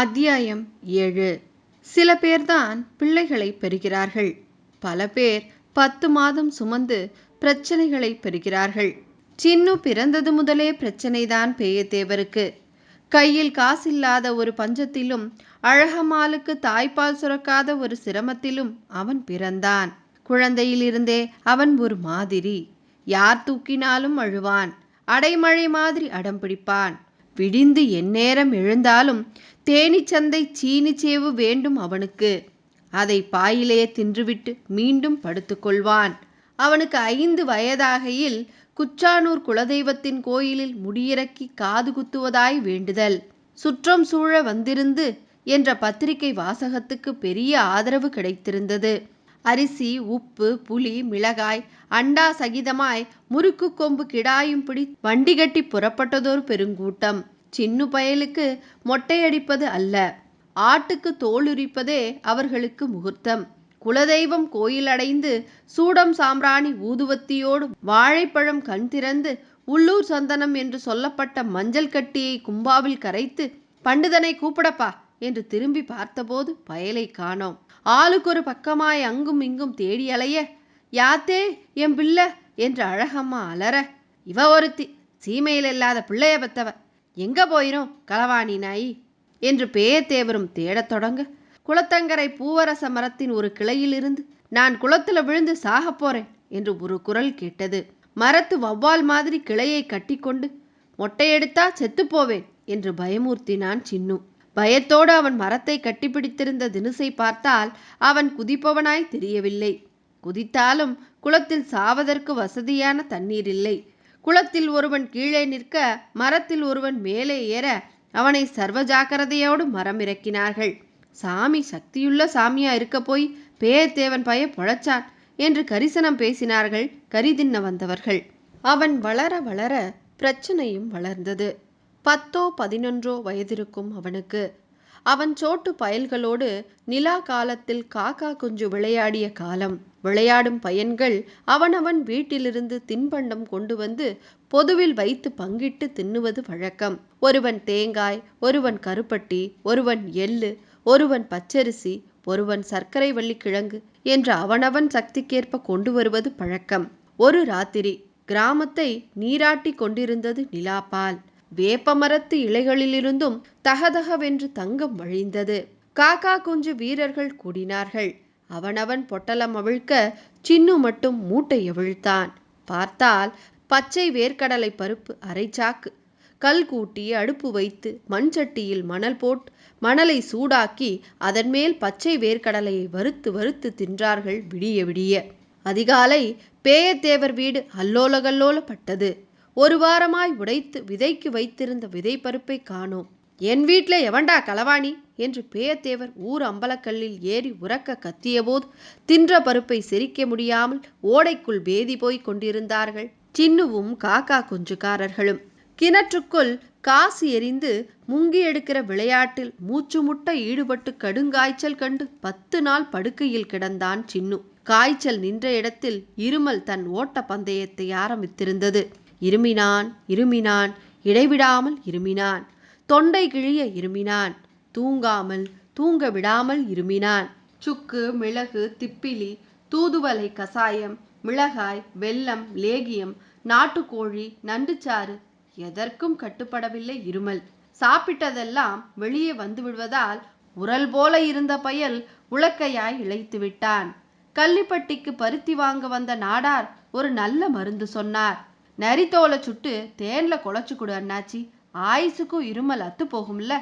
அத்தியாயம் ஏழு. சில பேர்தான் பிள்ளைகளை பெறுகிறார்கள். பல பேர் பத்து மாதம் சுமந்து பிரச்சனைகளை பெறுகிறார்கள். சின்னு பிறந்தது முதலே பிரச்சனைதான் பேயத்தேவருக்கு. கையில் காசில்லாத ஒரு பஞ்சத்திலும் அழகமாலுக்கு தாய்ப்பால் சுரக்காத ஒரு சிரமத்திலும் அவன் பிறந்தான். குழந்தையிலிருந்தே அவன் ஒரு மாதிரி. யார் தூக்கினாலும் அழுவான். அடைமழை மாதிரி அடம் பிடிப்பான் விடிந்து எந்நேரம் எழுந்தாலும் தேனீச்சந்தை சீனிச்சேவு சேவு வேண்டும் அவனுக்கு. அதை பாயிலே தின்றுவிட்டு மீண்டும் படுத்துக்கொள்வான் அவனுக்கு ஐந்து வயதாகையில் குச்சானூர் குலதெய்வத்தின் கோயிலில் முடியிறக்கி காது குத்துவதாய் வேண்டுதல். சுற்றம் சூழ வந்திருந்து என்ற பத்திரிகை வாசகத்துக்கு பெரிய ஆதரவு கிடைத்திருந்தது. அரிசி உப்பு புளி மிளகாய் அண்டா சகிதமாய் முறுக்கு கொம்பு கிடாயும் பிடி வண்டி கட்டி புறப்பட்டதொரு பெருங்கூட்டம். சின்னு பயலுக்கு மொட்டையடிப்பது அல்ல. ஆட்டுக்கு தோலுரிப்பதே அவர்களுக்கு முகூர்த்தம். குலதெய்வம் கோயில் அடைந்து சூடம் சாம்பிராணி ஊதுவத்தியோடு வாழைப்பழம் கண் திறந்து உள்ளூர் சந்தனம் என்று சொல்லப்பட்ட மஞ்சள் கட்டியை கும்பாவில் கரைத்து பண்டிதனை கூப்பிடப்பா என்று திரும்பி பார்த்தபோது பயலை காணோம். ஆளுக்கொரு பக்கமாய் அங்கும் இங்கும் தேடி அலைய யாத்தே என் பிள்ளை என்று அழகம்மா அலற. இவ ஒருத்தி சீமையில் இல்லாத பிள்ளைய பெத்தவ. எங்க போயிரும் களவாணி நாயி? என்று பேயத்தேவரும் தேடத் தொடங்க. குளத்தங்கரை பூவரச மரத்தின் ஒரு கிளையிலிருந்து நான் குளத்துல விழுந்து சாகப் போறேன் என்று ஒரு குரல் கேட்டது. மரத்து வவ்வால் மாதிரி கிளையை கட்டிக்கொண்டு மொட்டையெடுத்தா செத்துப் போவேன் என்று பயமூர்த்தினான் சின்னு. பயத்தோடு அவன் மரத்தை கட்டிப்பிடித்திருந்த தினுசை பார்த்தால் அவன் குதிப்பவனாய் தெரியவில்லை. குதித்தாலும் குளத்தில் சாவதற்கு வசதியான தண்ணீர் இல்லை. குளத்தில் ஒருவன் கீழே நிற்க மரத்தில் ஒருவன் மேலே ஏற அவனை சர்வ ஜாக்கிரதையோடு மரம் இறக்கினார்கள். சாமி சக்தியுள்ள சாமியா இருக்க போய் பேயத்தேவன் பய பொழைச்சான் என்று கரிசனம் பேசினார்கள் கரிதின்ன வந்தவர்கள். அவன் வளர வளர பிரச்சனையும் வளர்ந்தது. பத்தோ பதினொன்றோ வயதிருக்கும் அவனுக்கு. அவன் சோட்டு பயல்களோடு நிலா காலத்தில் காக்கா குஞ்சு விளையாடிய காலம். விளையாடும் பையன்கள் அவனவன் வீட்டிலிருந்து தின்பண்டம் கொண்டு வந்து பொதுவில் வைத்து பங்கிட்டு தின்னுவது வழக்கம். ஒருவன் தேங்காய் ஒருவன் கருப்பட்டி ஒருவன் எள்ளு ஒருவன் பச்சரிசி ஒருவன் சர்க்கரை வள்ளி கிழங்கு என்று அவனவன் சக்திக்கேற்ப கொண்டு வருவது பழக்கம். ஒரு ராத்திரி கிராமத்தை நீராட்டி கொண்டிருந்தது நிலாப்பால். வேப்பமரத்து இலைகளிலிருந்தும் தகதகவென்று தங்கம் வழிந்தது. காக்கா குஞ்சு வீரர்கள் கூடினார்கள். அவனவன் பொட்டலம் அவிழ்க்க சின்னு மட்டும் மூட்டை அவிழ்த்தான். பார்த்தால் பச்சை வேர்க்கடலை பருப்பு அரைச்சாக்கு. கல் கூட்டி அடுப்பு வைத்து மண் சட்டியில் மணல் போட்டு மணலை சூடாக்கி அதன் மேல் பச்சை வேர்க்கடலையை வறுத்து வறுத்து தின்றார்கள் விடிய விடிய. அதிகாலை பேயத்தேவர் வீடு அல்லோலகல்லோலப்பட்டது. ஒரு வாரமாய் உடைத்து விதைக்கு வைத்திருந்த விதைப்பருப்பை காணோம். என் வீட்ல எவன்டா களவாணி? என்று பேயத்தேவர் ஊர் அம்பலக்கல்லில் ஏறி உறக்க கத்தியபோது தின்ற பருப்பை செரிக்க முடியாமல் ஓடைக்குள் பேதி போய் கொண்டிருந்தார்கள். சின்னுவும் காக்கா குஞ்சுக்காரர்களும். கிணற்றுக்குள் காசு எரிந்து முங்கி எடுக்கிற விளையாட்டில் மூச்சு முட்ட ஈடுபட்டு கடுங்காய்ச்சல் கண்டு பத்து நாள் படுக்கையில் கிடந்தான் சின்னு. காய்ச்சல் நின்ற இடத்தில் இருமல் தன் ஓட்ட பந்தயத்தை ஆரம்பித்திருந்தது. இருமினான் இருமினான் இடைவிடாமல் இருமினான். தொண்டை கிழிய இருமினான் தூங்காமல் தூங்க விடாமல் இருமினான். சுக்கு மிளகு திப்பிலி தூதுவளை கசாயம் மிளகாய் வெல்லம் லேகியம் நாட்டுக்கோழி நண்டுச்சாறு எதற்கும் கட்டுப்படவில்லை இருமல். சாப்பிட்டதெல்லாம் வெளியே வந்து விடுவதால் உரல் போல இருந்த பயல் உலக்கையாய் இழைத்து விட்டான். கள்ளிப்பட்டிக்கு பருத்தி வாங்க வந்த நாடார் ஒரு நல்ல மருந்து சொன்னார். நரித்தோலை சுட்டு தேனில் குழச்சி கொடு அண்ணாச்சி. ஆயுசுக்கும் இருமல் அத்து போகும்ல.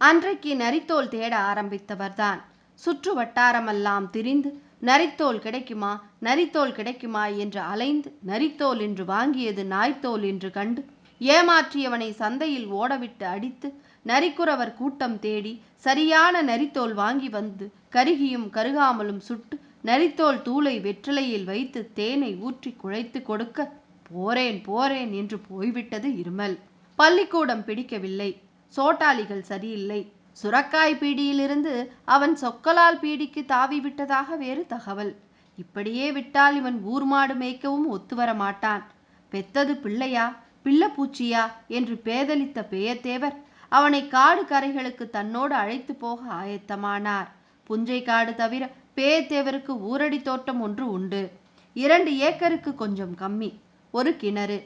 அன்றைக்கு நரித்தோல் தேட ஆரம்பித்தவர்தான். சுற்று வட்டாரமெல்லாம் திரிந்து நரித்தோல் கிடைக்குமா நரித்தோல் கிடைக்குமா என்று அலைந்து நரித்தோல் என்று வாங்கியது நாய்த்தோல் என்று கண்டு ஏமாற்றியவனை சந்தையில் ஓடவிட்டு அடித்து நரிக்குறவர் கூட்டம் தேடி சரியான நரித்தோல் வாங்கி வந்து கருகியும் கருகாமலும் சுட்டு நரித்தோல் தூளை வெற்றிலையில் வைத்து தேனை ஊற்றி குழைத்து கொடுக்க போறேன் போறேன் என்று போய்விட்டது இருமல். பள்ளிக்கூடம் பிடிக்கவில்லை. சோட்டாளிகள் சரியில்லை. சுரக்காய் பீடியிலிருந்து அவன் சொக்கலால் பீடிக்கு தாவி விட்டதாக வேறு தகவல். இப்படியே விட்டால் இவன் ஊர் மாடு மேய்க்கவும் ஒத்துவர மாட்டான். பெத்தது பிள்ளையா பிள்ளைப்பூச்சியா என்று பேதலித்த பேயத்தேவர் அவனை காடு கரைகளுக்கு தன்னோடு அழைத்து போக ஆயத்தமானார். புஞ்சை காடு தவிர பேயத்தேவருக்கு ஊரடி தோட்டம் ஒன்று உண்டு. இரண்டு ஏக்கருக்கு கொஞ்சம் கம்மி. ஒரு கிணறு.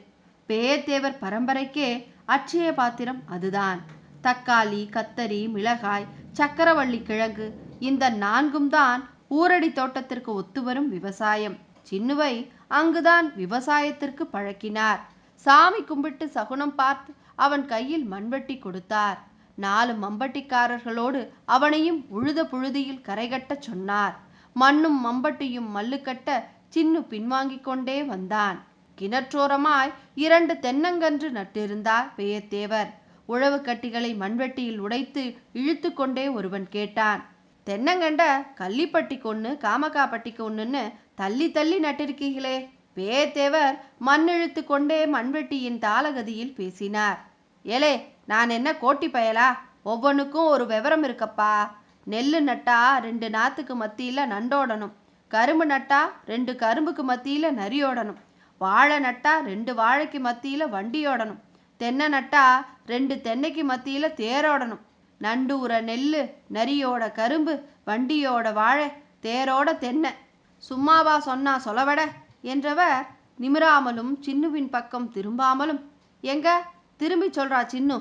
பேயத்தேவர் பரம்பரைக்கே அட்சய பாத்திரம் அதுதான். தக்காளி கத்தரி மிளகாய் சக்கரவள்ளி கிழங்கு இந்த நான்கும் தான் ஊரடி தோட்டத்திற்கு ஒத்துவரும் விவசாயம். சின்னுவை அங்குதான் விவசாயத்திற்கு பழக்கினார். சாமி கும்பிட்டு சகுனம் பார்த்து அவன் கையில் மண்வெட்டி கொடுத்தார். நாலு மம்பட்டிக்காரர்களோடு அவனையும் உழுத புழுதியில் கரைகட்டச் சொன்னார். மண்ணும் மம்பட்டியும் மல்லுக்கட்ட சின்னு பின்வாங்கிக் கொண்டே வந்தான். கிணற்றோரமாய் இரண்டு தென்னங்கன்று நட்டிருந்தார் பேயத்தேவர் உழவு கட்டிகளை மண்வெட்டியில் உடைத்து இழுத்து கொண்டே ஒருவன் கேட்டான் தென்னங்கண்ட கள்ளிப்பட்டி கொன்னு காமக்காப்பட்டிக்கு ஒன்றுன்னு தள்ளி தள்ளி நட்டிருக்கீங்களே பேயத்தேவர் மண் இழுத்து கொண்டே மண்வெட்டியின் தாளகதியில் பேசினார் ஏலே நான் என்ன கோட்டி பயலா? ஒவ்வொன்றுக்கும் ஒரு விவரம் இருக்கப்பா. நெல் நட்டா ரெண்டு நாத்துக்கு மத்தியில் நண்டோடணும் கரும்பு நட்டா ரெண்டு கரும்புக்கு மத்தியில் நரியோடணும். வாழை நட்டா ரெண்டு வாழைக்கு மத்தியில் வண்டியோடணும் தென்னை நட்டா ரெண்டு தென்னைக்கு மத்தியில் தேரோடணும் நண்டு உர நெல் நரியோட கரும்பு வண்டியோட வாழை தேரோட தென்னை. சும்மாவா சொன்னா சொலவட என்றவர் நிமிராமலும் சின்னுவின் பக்கம் திரும்பாமலும். எங்க? திரும்பி சொல்றா சின்னு.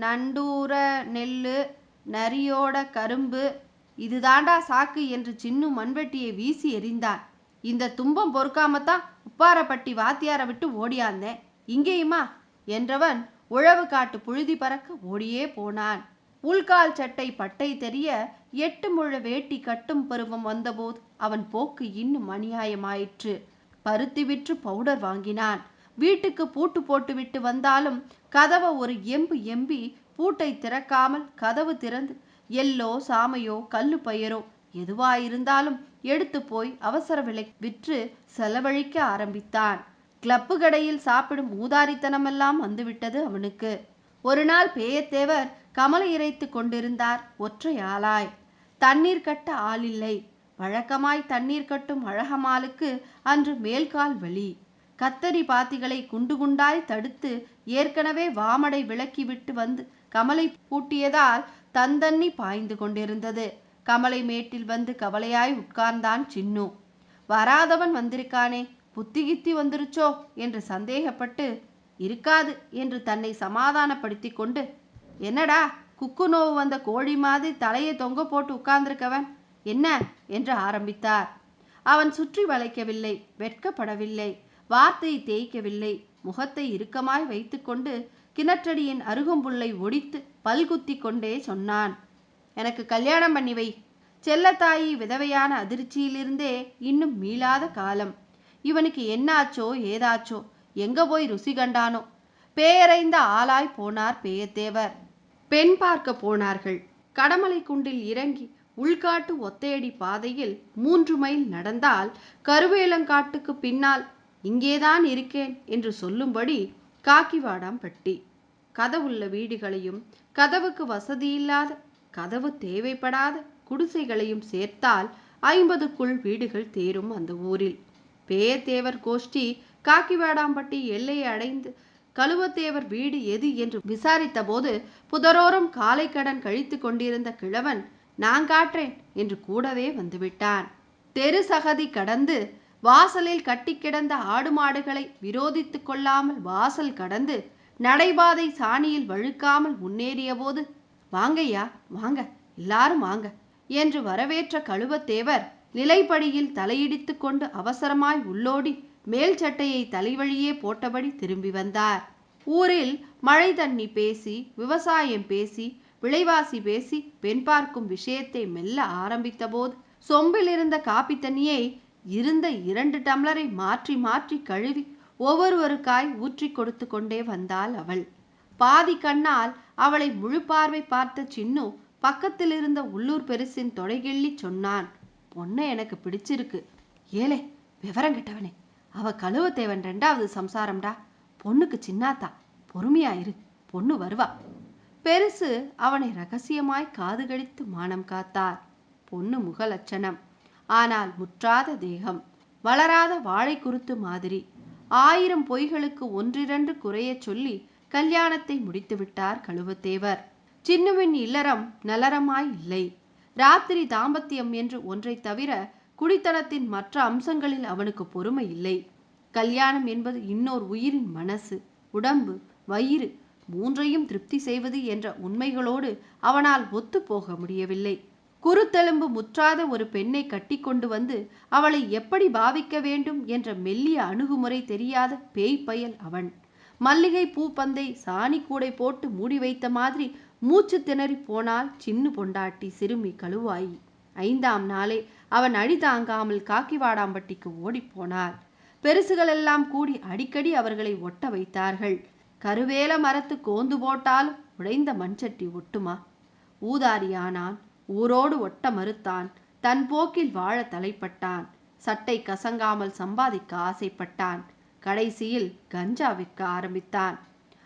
நண்டூர நெல் நரியோட கரும்பு இதுதாண்டா சாக்கு என்று சின்னு மண்வெட்டியை வீசி எறிந்தான் இந்த துன்பம் பொறுக்காமத்தான் உப்பாரப்பட்டி வாத்தியாரை விட்டு ஓடியாந்தேன். இங்கேயுமா? என்றவன் உழவு காட்டு புழுதி பறக்க ஓடியே போனான். உள்கால் சட்டை பட்டை தெரிய எட்டு முழ வேட்டி கட்டும் பருவம் வந்தபோது அவன் போக்கு இன்னும் அநியாயமாயிற்று. பருத்தி விற்று பவுடர் வாங்கினான். வீட்டுக்கு பூட்டு போட்டு விட்டு வந்தாலும் கதவை ஒரு எம்பு எம்பி பூட்டை திறக்காமல் கதவு திறந்து எல்லோ சாமையோ கல்லு பயிரோ எதுவாயிருந்தாலும் எடுத்து போய் அவசர விலை விற்று செலவழிக்க ஆரம்பித்தான். கிளப்பு கடையில் சாப்பிடும் ஊதாரித்தனமெல்லாம் வந்துவிட்டது அவனுக்கு. ஒரு நாள் பேயத்தேவர் கமலை இறைத்து கொண்டிருந்தார் ஒற்றை ஆளாய் தண்ணீர் கட்ட ஆளில்லை வழக்கமாய் தண்ணீர் கட்டும் அழகமாலுக்கு அன்று மேல்கால் வலி. கத்தரி பாத்திகளை குண்டு குண்டாய் தடுத்து ஏற்கனவே வாமடை விளக்கி விட்டு வந்து கமலை பூட்டியதால் தந்தண்ணி பாய்ந்து கொண்டிருந்தது. கமலை மேட்டில் வந்து கவலையாய் உட்கார்ந்தான் சின்னு. வராதவன் வந்திருக்கானே புத்தி கித்தி வந்துருச்சோ என்று சந்தேகப்பட்டு இருக்காது என்று தன்னை சமாதானப்படுத்தி கொண்டு என்னடா குக்கு நோவு வந்த கோழி மாதிரி தலையை தொங்க போட்டு உட்கார்ந்திருக்கவன் என்ன என்று ஆரம்பித்தார். அவன் சுற்றி வளைக்கவில்லை வெட்கப்படவில்லை வார்த்தையை தேய்க்கவில்லை முகத்தை இறுக்கமாய் வைத்துக்கொண்டு கிணற்றடியின் அருகம்புல்லை ஒடித்து பல்குத்தி கொண்டே சொன்னான். எனக்கு கல்யாணம் பண்ணி வை. செல்லத்தாயி விதவையான அதிர்ச்சியிலிருந்தே இன்னும் மீளாத காலம். இவனுக்கு என்னாச்சோ ஏதாச்சோ எங்க போய் ருசி கண்டானோ. பேயறைந்த ஆளாய் போனார் பேயத்தேவர். பெண் பார்க்க போனார்கள். கடமலை குண்டில் இறங்கி உள்காட்டு ஒத்தையடி பாதையில் மூன்று மைல் நடந்தால் கருவேலங்காட்டுக்கு பின்னால் இங்கேதான் இருக்கேன் என்று சொல்லும்படி காக்கிவாடாம்பட்டி. கதவுள்ள வீடுகளையும் கதவுக்கு வசதியில்லாத கதவு தேவைப்படாத குடிசைகளையும் சேர்த்தால் ஐம்பதுக்குள் வீடுகள் தேரும் அந்த ஊரில். பேயத்தேவர் கோஷ்டி காக்கிவாடாம்பட்டி எல்லையை அடைந்து கழுவத்தேவர் வீடு எது என்று விசாரித்த போது புதரோரம் காலை கடன் கழித்து கொண்டிருந்த கிழவன் நான் காற்றேன் என்று கூடவே வந்துவிட்டான். தெரு சகதி கடந்து வாசலில் கட்டி கிடந்த ஆடு மாடுகளை விரோதித்து கொள்ளாமல் வாசல் கடந்து நடைபாதை சாணியில் வழுக்காமல் முன்னேறிய போது வாங்கய்யா வாங்க எல்லாரும் வாங்க என்று வரவேற்ற கழுவத்தேவர் நிலைப்படியில் தலையிடித்து கொண்டு அவசரமாய் உள்ளோடி மேல் சட்டையை தலைவழியே போட்டபடி திரும்பி வந்தார். ஊரில் மழை தண்ணி பேசி விவசாயம் பேசி விலைவாசி பேசி பெண் பார்க்கும் விஷயத்தை மெல்ல ஆரம்பித்தபோது சொம்பில் இருந்த காப்பி தண்ணியை இருந்த இரண்டு டம்ளரை மாற்றி மாற்றி கழுவி ஒவ்வொருவருக்காய் ஊற்றி கொடுத்து கொண்டே வந்தாள் அவள். பாதி கண்ணால் அவளை முழு பார்வை பார்த்த சின்னு பக்கத்தில் இருந்த உள்ளூர் பெருசின் தொடைகிள்ளி சொன்னான் பொண்ணை எனக்கு பிடிச்சிருக்கு. ஏலே விவரம் கெட்டவனே. அவ கழுவத்தேவன் ரெண்டாவது சம்சாரம்டா. பொண்ணுக்கு சின்னாத்தா. பொறுமையா இரு. பொண்ணு வருவா. பெருசு அவனை ரகசியமாய் காது கடித்து மானம் காத்தார். பொண்ணு முகலட்சணம். ஆனால் முற்றாத தேகம். வளராத வாழை குருத்து மாதிரி. ஆயிரம் பொய்களுக்கு ஒன்றிரண்டு குறையச் சொல்லி கல்யாணத்தை முடித்து விட்டார் கழுவத்தேவர். சின்னுவின் இல்லறம் நலரமாய் இல்லை. ராத்திரி தாம்பத்தியம் என்று ஒன்றை தவிர குடித்தனத்தின் மற்ற அம்சங்களில் அவனுக்கு பொறுமை இல்லை. கல்யாணம் என்பது இன்னொரு உயிரின் மனசு உடம்பு வயிறு மூன்றையும் திருப்தி செய்வது என்ற உண்மைகளோடு அவனால் ஒத்து போக முடியவில்லை. குருத்தெலும்பு முற்றாத ஒரு பெண்ணை கட்டி கொண்டு வந்து அவளை எப்படி பாவிக்க வேண்டும் என்ற மெல்லிய அணுகுமுறை தெரியாத பேய் பயல் அவன். மல்லிகை பூப்பந்தை சாணி கூடை போட்டு மூடி வைத்த மாதிரி மூச்சு திணறி போனால் சின்ன பொண்டாட்டி சிறுமி கழுவாயி. ஐந்தாம் நாளே அவன் அடி தாங்காமல் காக்கிவாடாம்பட்டிக்கு ஓடிப்போனார் பெருசுகளெல்லாம் கூடி அடிக்கடி அவர்களை ஒட்ட வைத்தார்கள். கருவேல மரத்து கோந்து போட்டாலும் உடைந்த மண்சட்டி ஒட்டுமா? ஊதாரியானான் ஊரோடு ஒட்ட மறுத்தான் தன் போக்கில் வாழ தலைப்பட்டான் சட்டை கசங்காமல் சம்பாதிக்க ஆசைப்பட்டான். கடைசியில் கஞ்சா விற்க ஆரம்பித்தான்.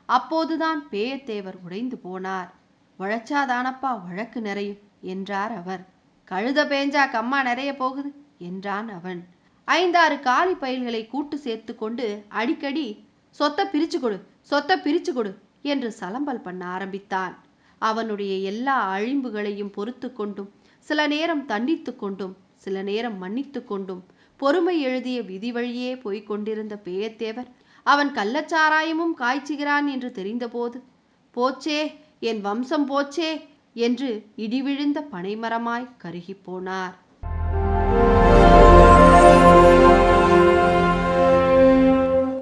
அப்போதுதான் பேயத்தேவர் உடைந்து போனார். உழைச்சாதானப்பா வழக்கு நிறையும் என்றார் அவர். கழுத பேஞ்சா கம்மா நிறைய போகுது என்றான் அவன். ஐந்தாறு காலி பயில்களை கூட்டு சேர்த்து கொண்டு அடிக்கடி சொத்தை பிரிச்சு கொடு சொத்தை பிரிச்சு கொடு என்று சலம்பல் பண்ண ஆரம்பித்தான். அவனுடைய எல்லா அழிம்புகளையும் பொறுத்து கொண்டும் சில நேரம் தண்டித்து கொண்டும் சில நேரம் மன்னித்து கொண்டும் பொறுமை எழுதிய விதி வழியே போய்க் கொண்டிருந்த பேயத்தேவர் அவன் கள்ளச்சாராயமும் காய்ச்சுகிறான் என்று தெரிந்தபோது போச்சே என் வம்சம் போச்சே என்று இடிவிழுந்த பனைமரமாய் கருகிப் போனார்.